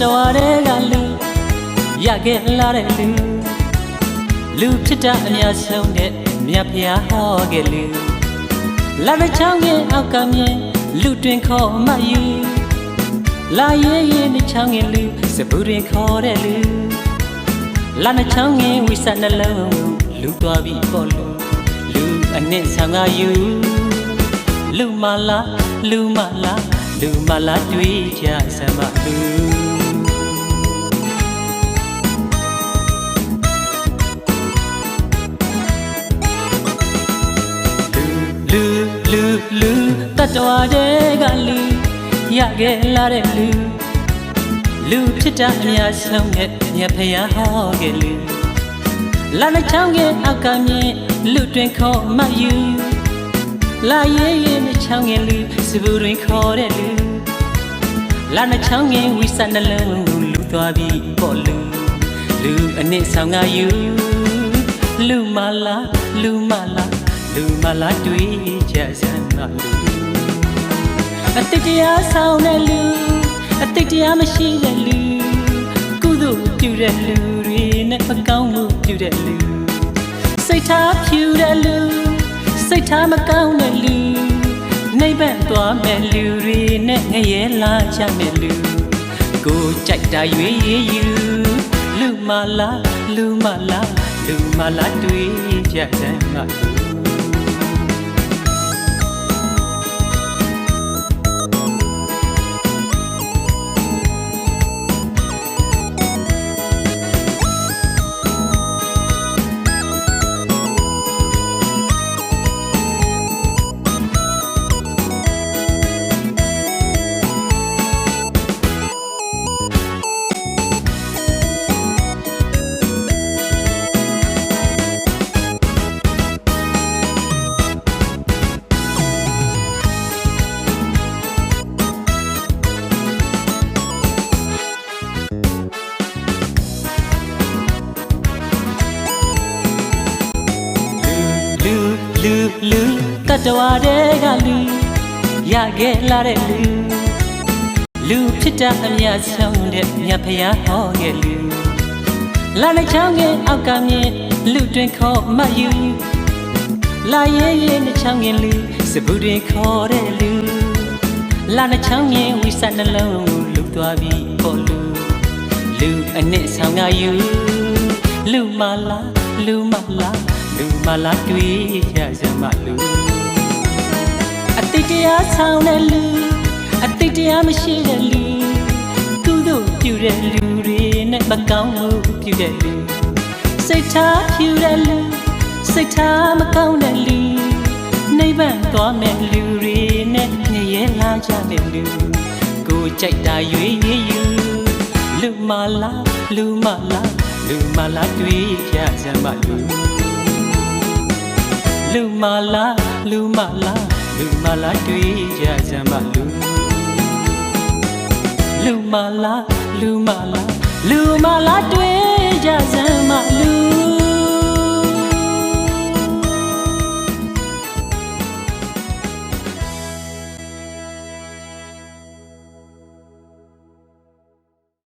တဝါတွေကလူရခဲ့လာတဲ့လူလူဖြစ်တာအများဆုံးတဲ့မြတ်ဖျားဟောခဲ့လူလာတဲ့ချောင်းရဲ့အောက်ကမြင်လူတွင်ခေါ်မှယူလာရဲ့ရဲ့နှချောင်းရဲ့လူစပူတွင်ခေါ်တဲ့လူလာနှချောင်းရဲ့ဝိဆနှလုံးလူသွားပြီးပေါ်လူလူအနစ်ဆောင်ကယူလူမလာလူမလာလူမလာတွေ့ကြစမ်းမလူလူ တတ်တော်တဲ့ကလူရခဲ့လာတဲ့လူလူဖြစ်တာအများဆုံးနဲ့မြတ်ဖျားဟောခဲ့လူလာတဲ့ချောင်းရဲ့အောက်ကမြင်လူတွင်ခေါ်မှယူလာရဲ့ရဲ့နဲ့ချောင်းရဲ့လူစပူတွင်ခေါ်တဲ့လူလာတဲ့ချောင်းရဲ့ဝိဆနှလုံးလူသွားပြီးပေါ်လူလူအနစ်ဆောင်ကယူလူမလာလူမလာလူမလာတွေ့ကြစမ်းမလူ အတိတ်တရားဆောင်တဲ့လူအတိတ်တရားမရှိတဲ့လူကုသိုလ်ပြုတဲ့လူတွေနဲ့မကောင်းမှုပြုတဲ့လူစိတ်ထားဖြူတဲ့လူစိတ်ထားမကောင်းတဲ့လူနှိမ့်ပန့်သွားမဲ့လူတွေနဲ့ငရဲလာချမဲ့လူကိုကြိုက်တာရွေးယူလူမလာလူမလာလူမလာတွေ့ကြစမ်းမ လူလူလူလူတတဝါတဲ့ကလူရခဲ့လာတဲ့လူလူဖြစ်တာအများဆုံးတဲ့မြတ်ဖျားဟောခဲ့လူလာတဲ့ချောင်းရဲ့အောက်ကမြင်လူတွင်ခေါ်မှယူလာရဲ့ရဲ့နှချောင်းရဲ့လူစပူတွင်ခေါ်တဲ့လူလာတဲ့ချောင်းရဲ့ဝိဆနှလုံးလူသွားပြီးပေါ်လူလူအနစ်ဆောင်ကယူလူမလာလူမလာ လူမလာတွေ့ကြစမ်းမလူအတိတ်တရားဆောင်တဲ့လူအတိတ်တရားမရှိတဲ့လူကုသိုလ်ပြုတဲ့လူတွေနဲ့မကောင်းမှုပြုတဲ့လူစိတ်ထားဖြူတဲ့လူစိတ်ထားမကောင်းတဲ့လူနှိမ့်ပန့်သွားမဲ့လူတွေနဲ့ငရဲလာကြတဲ့လူကိုကြိုက်တာရွေးယူလူမလာလူမလာလူမလာတွေ့ကြစမ်းမလူ လူမလာလူမလာလူမလာတွေ့ကြစမ်းမလူလူမလာလူမလာလူမလာတွေ့ကြစမ်းမလူ